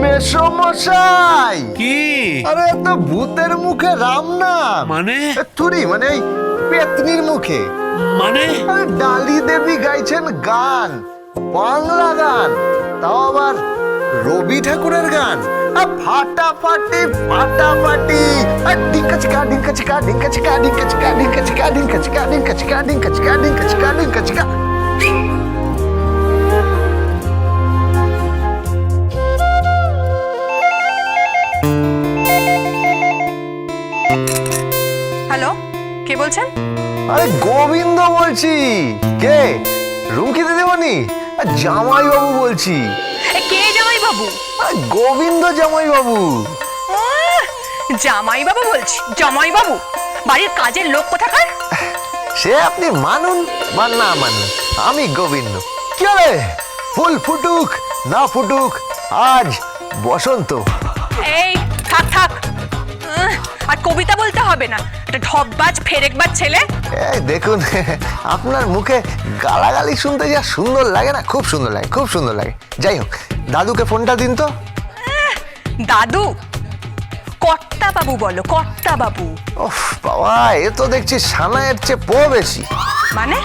মেসমশাই কি? আরে তো ভূতের মুখে রাম নাম। মানে? তুরি মানে এই পেতনির মুখে। মানে? আরে ডালি দেবী গাইছেন গান বাংলা গান তাও আবার রবি ঠাকুরের গান। ফাটাফাটি ফাটাফাটি। আ, ডিঙ্কা চিকা ডিঙ্কা চিকা ডিঙ্কা চিকা ডিঙ্কা চিকা ডিঙ্কা চিকা ডিঙ্কা চিকা ডিঙ্কা চিকা ডিঙ্কা চিকা ডিঙ্কা চিকা ডিঙ্কা চিকা বলছেন? আরে গোবিন্দ বলছি। কে? রুমকি দিদিমণি? জামাই বাবু বলছি। এ, কে জামাই বাবু আরে, গোবিন্দ জামাই বাবু জামাই বাবু বলছি জামাই বাবু বাড়ির কাজের লোক কোথাকার? সে আপনি মানুন বা না মানুন আমি গোবিন্দ। কি রে ফুল ফুটুক না ফুটুক আজ বসন্ত। এই থাক থাক। আর কবিতা বলতে হবে না। এটা ঢপবাজ ফেরেকবাজ ছেলে। এই দেখুন আপনার মুখে গালাগালি শুনতে যা সুন্দর লাগে না খুব সুন্দর লাগে খুব সুন্দর লাগে। যাই হোক দাদুকে ফোনটা দিন তো। দাদু কর্তা বাবু বলো কর্তা বাবু ওফ বাবা এ তো দেখছি সানায়ের চেয়ে পো বেশি। মানে?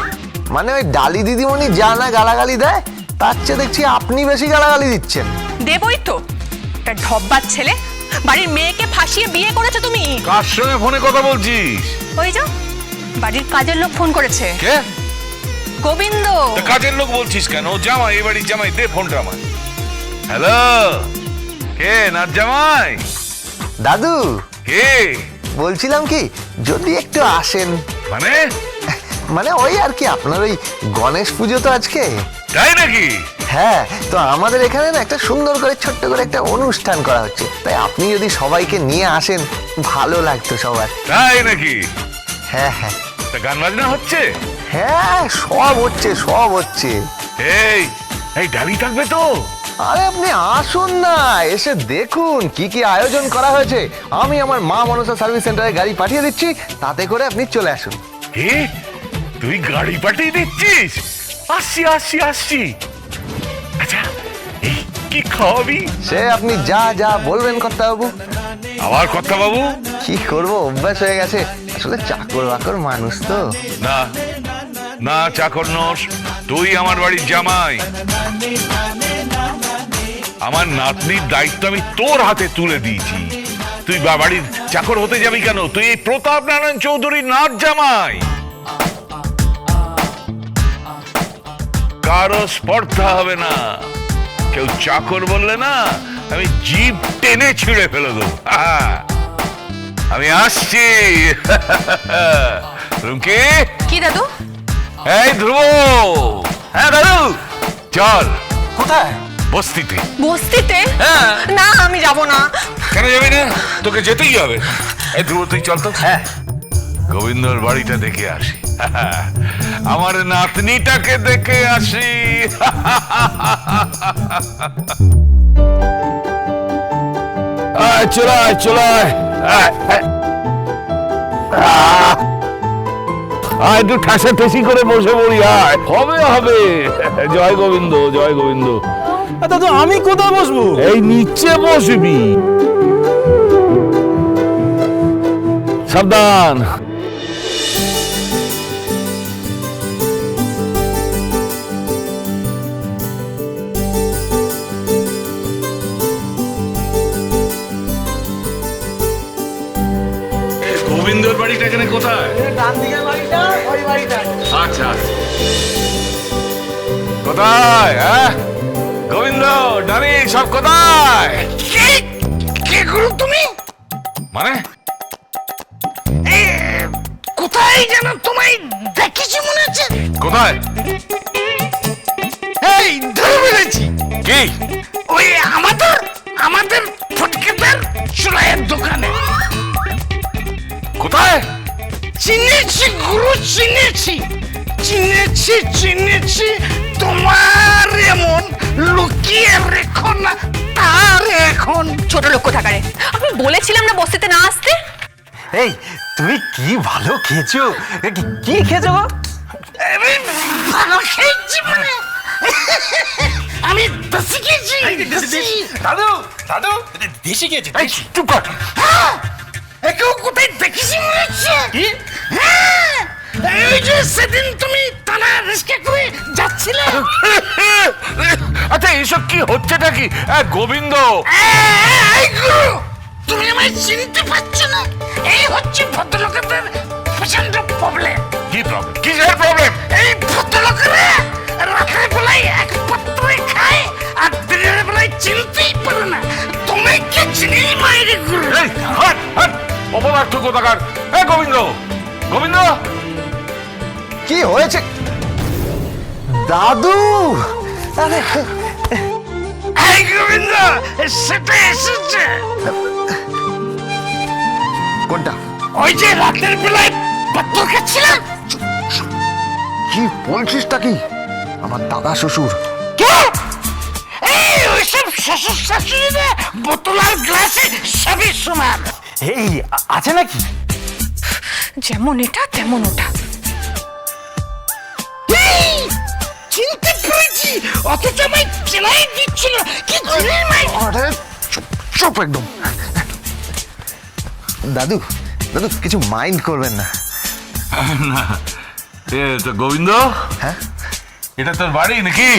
মানে ওই ডালি দিদিমণি যা না গালাগালি দেয় তার চেয়ে দেখছি আপনি বেশি গালাগালি দিচ্ছেন। দেবই তো। একটা ঢপবাজ ছেলে বাড়ির মেয়েকে ফাঁসিয়ে বিয়ে করেছ তুমি? কার সঙ্গে ফোনে কথা বলছিস? ওই যাও বাড়ির কাজের লোক ফোন করেছে। কে? গোবিন্দ। তা কাজের লোক বলছিস কেন? ও জামাই এই বাড়ির জামাই দে ফোনটা আমার হ্যালো? কে নাচ জামাই? দাদু। কে? বলছিলাম কি যদি একটু আসেন। মানে? মানে ওই আর কি আপনার ওই গণেশ পুজো তো আজকে। তাই নাকি? হ্যাঁ তো আমাদের এখানে না একটা সুন্দর করে ছোট্ট করে একটা অনুষ্ঠান করা হচ্ছে। তাই আপনি যদি সবাইকে নিয়ে আসেন ভালো লাগতো সবার। তাই নাকি? হ্যাঁ হ্যাঁ। তা গান বাজনা হচ্ছে? হ্যাঁ সব হচ্ছে সব হচ্ছে। এই এই ডালি থাকবে তো। আরে আপনি আসুন না এসে দেখুন কি কি আয়োজন করা হয়েছে। আমি আমার মা মনসা সার্ভিস সেন্টারে গাড়ি পাঠিয়ে দিচ্ছি তাতে করে আপনি চলে আসুন। কে? তুই গাড়ি পাঠিয়ে দিচ্ছিস? আসছি আসছি আসছি। কি খাওয়াবি? সে আপনি যা যা বলবেন কর্তা বাবু আবার কথা বাবু কি করব? অভ্যাস হয়ে গেছে। আসলে চাকর বাকর মানুষ তো। না না চাকর নস তুই আমার বাড়ির জামাই। আমার নাতনির দায়িত্ব আমি তোর হাতে তুলে দিয়েছি। তুই বাড়ির চাকর হতে যাবি কেন? তুই এই প্রতাপ নারায়ণ চৌধুরীর নাচ জামাই। কারও স্পর্ধা হবে না। কেউ চাকর বললে না আমি জিভ টেনে ছিঁড়ে ফেলে দেবো। আহা। আমি আসছি। রুমকি? কি দাদু? এই ধ্রুব। হ্যাঁ দাদু। চল। কোথায়? বস্তিতে। বস্তিতে? হ্যাঁ। না আমি যাব না। কেন যাবি না? তোকে যেতেই হবে। এই ধ্রুব তুই চল তো। হ্যাঁ। গোবিন্দর বাড়িটা দেখে আসি। আমার নাতনিটাকে দেখে আসি। আয় চলায় চলায় একটু ঠাসা ঠেসি করে বসে পড়ি আয়। হবে হবে। জয় গোবিন্দ জয় গোবিন্দ। দাদু আমি কোথায় বসবো? এই নিচে বসবি। সাবধান। গোবিন্দর বাড়িটা এখানে কোথায়? ডান দিকের বাড়িটা ওই বাড়িটা। আচ্ছা আচ্ছা। কোথায় হ্যাঁ? গোবিন্দ ডানি সব কোথায়? কে? তুমি? মানে? কোথায় যেন তোমায় দেখেছি মনে হচ্ছে? কোথায়? এই ধরে ফেলেছি। কি? ওই আমাদের আমাদের ফটকেটার চুলাইয়ের দোকানে। কোথায়? চিনেছি গুরু চিনেছি। চিনেছি চিনেছি। তোমার এমন লুকিয়ে রেখো না তার এখন। ছোট লোক কোথাকারে? আমি বলেছিলাম না বস্তিতে না আসতে। এই তুমি কি ভালো খেয়েছো? কি- কি খেয়েছো গো? আমি ভালো খেয়েছি মানে। আমি দেশি খেয়েছি দেশি দাদু দাদু দেশে গিয়েছে এই চুপ কর। হ্যাঁ, একেও কোথায় দেখেছি মনে হচ্ছে? হ্যাঁ, এই যে সেদিন তুমি টানা রিস্কে করে যাচ্ছিলে। আচ্ছা এসব কি হচ্ছেটা কি? এ, গোবিন্দ! এই গুরু তুমি আমায় চিনতে পারছ না। এই হচ্ছে ভদ্রলোকেদের প্রচণ্ড প্রবলেম কি প্রবলেম কিসের প্রবলেম এই ভদ্রলোকেরা রাতের বেলায় এক পাত্রে খায় আর দিনের বেলায় চিনতেই পারে না। তুমি কি চিনি মায়ের গুরু? অপদার্থ কোথাকার এ গোবিন্দ! গোবিন্দ! কি হয়েছে? দাদু! আরে এই গোবিন্দ! সেটা এসেছে। কোনটা? ওই যে রাতের বেলায় খাচ্ছিলাম কি বলছিসটা কি? আমার দাদা শ্বশুর। কে? এই ওইসব শ্বশুর শাশুড়িরা বোতল আর গ্লাসে সবই সমান। এই আ- আছে নাকি? যেমন এটা তেমন ওটা। চিনতে পেরেছি। অথচ আমায় চেনাই দিচ্ছিল কি করে মাই? আরে চুপ চুপ একদম। দাদু দাদু কিছু মাইন্ড করবেন না। এ তো গোবিন্দ? হ্যাঁ? এটা তোর বাড়ি নাকি?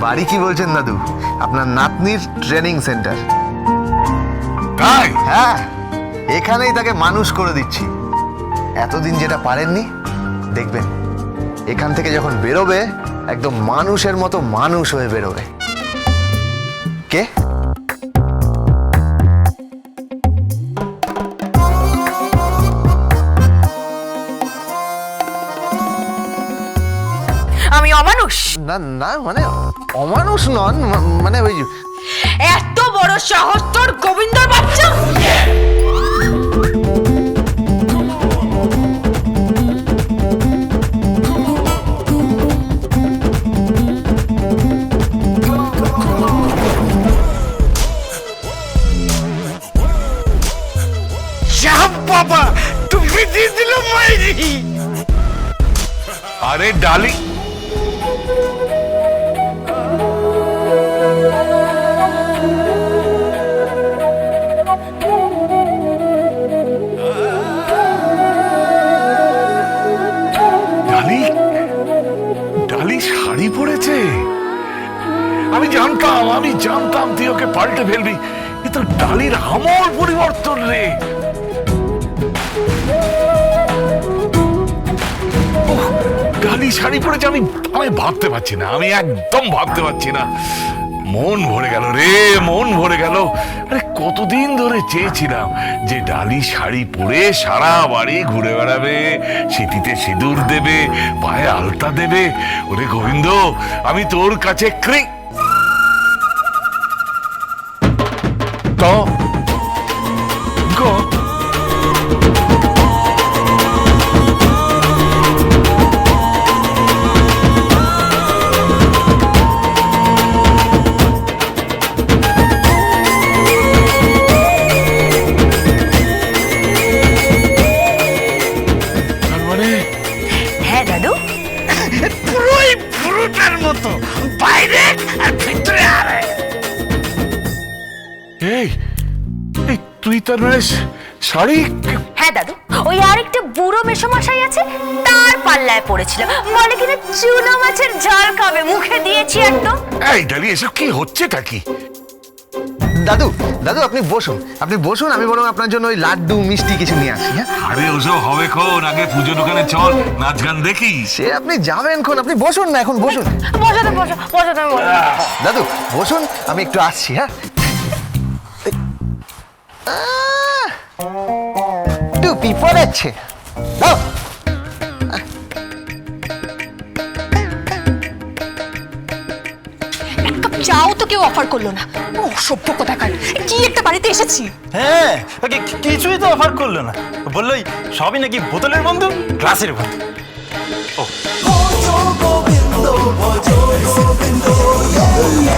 বাড়ি কি বলছেন দাদু? আপনার নাতনির ট্রেনিং সেন্টার তাই? হ্যাঁ এখানেই তাকে মানুষ করে দিচ্ছি। এতদিন যেটা পারেননি দেখবেন এখান থেকে যখন বেরোবে একদম মানুষের মতো মানুষ হয়ে বেরোবে। কে? আমি অমানুষ। না না মানে অমানুষ নন মানে ওই সাহস তোর গোবিন্দর বাচ্চা? বাবা তুমি দিয়ে দিল মাইরি। আরে ডালি পরেছে আমি জানতাম আমি জানতাম তুই ওকে পাল্টে ফেলবি। এ তো ডালির আমল পরিবর্তন রে। ডালি শাড়ি পরেছে, আমি আমি ভাবতে পারছি না, আমি একদম ভাবতে পারছি না। মন ভরে গেল রে, মন ভরে গেল। আরে কতদিন ধরে চেয়েছিলাম যে ডালি শাড়ি পরে সারা বাড়ি ঘুরে বেড়াবে সিটিতে সিঁদুর দেবে, পায়ে আলতা দেবে। ওরে গোবিন্দ, আমি তোর কাছে ক্রি তো তার মানে শাড়ি হ্যাঁ দাদু। ওই আরেকটা বুড়ো মেশোমশাই আছে তার পাল্লায় পড়েছিল। বলে কিনা চুনো মাছের ঝাল খাবে মুখে দিয়েছি একদম। এই ডালি এসব কি হচ্ছেটা কি? দাদু দাদু আপনি বসুন। আপনি বসুন আমি বরং আপনার জন্য ওই লাড্ডু মিষ্টি কিছু নিয়ে আসি হ্যাঁ? আরে ওসব হবে কোন আগে পুজো দোকানে চল নাচ গান দেখি। সে আপনি যাবেন কোন আপনি বসুন না এখন বসুন। বসো তো বসো বসো তুমি বসো দাদু বসুন আমি একটু আসছি হ্যাঁ? টুপি পড়েছে দাও। চাও তো কেউ অফার করল না। ও সভ্য কোথাকার। কি একটা বাড়িতে এসেছি। হ্যাঁ ওকে কিছুই তো অফার করল না। বললোই সবই নাকি বোতলের বন্ধু গ্লাসের বন্ধু।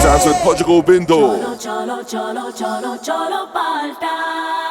자수에 퍼지고 빈도 절로 절로 절로 절로 절로 빨다